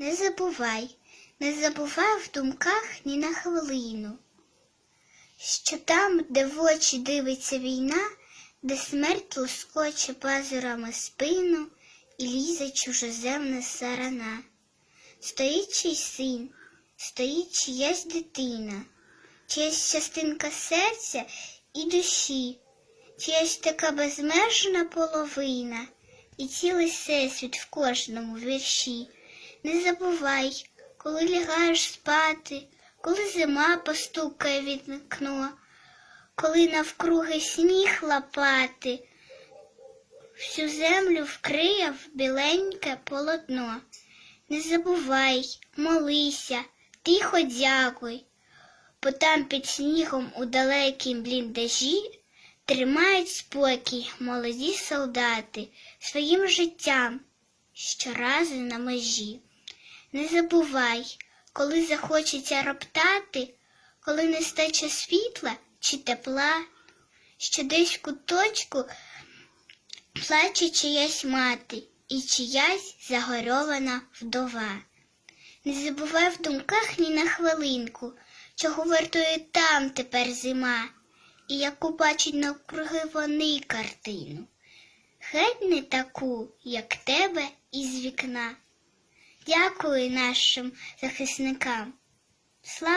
Не забувай, не забувай в думках ні на хвилину, що там, де в очі дивиться війна, де смерть лоскоче пазурами спину і лізе чужоземна сарана. Стоїть чийсь син, стоїть чиясь дитина, чиясь частинка серця і душі, чиясь така безмежна половина, і цілий всесвіт в кожному вірші. Не забувай, коли лягаєш спати, коли зима постукає від вікно, коли навкруги сніг лапати, всю землю вкриє в біленьке полотно. Не забувай, молися, тихо дякуй, бо там під снігом у далекім бліндажі тримають спокій молоді солдати своїм життям щоразу на межі. Не забувай, коли захочеться роптати, коли не стаче світла чи тепла, що десь в куточку плаче чиясь мати і чиясь загорьована вдова. Не забувай в думках ні на хвилинку, чого вартує там тепер зима, і яку бачать навкруги вони картину. Геть не таку, як тебе із вікна. Дякую нашим захисникам. Слава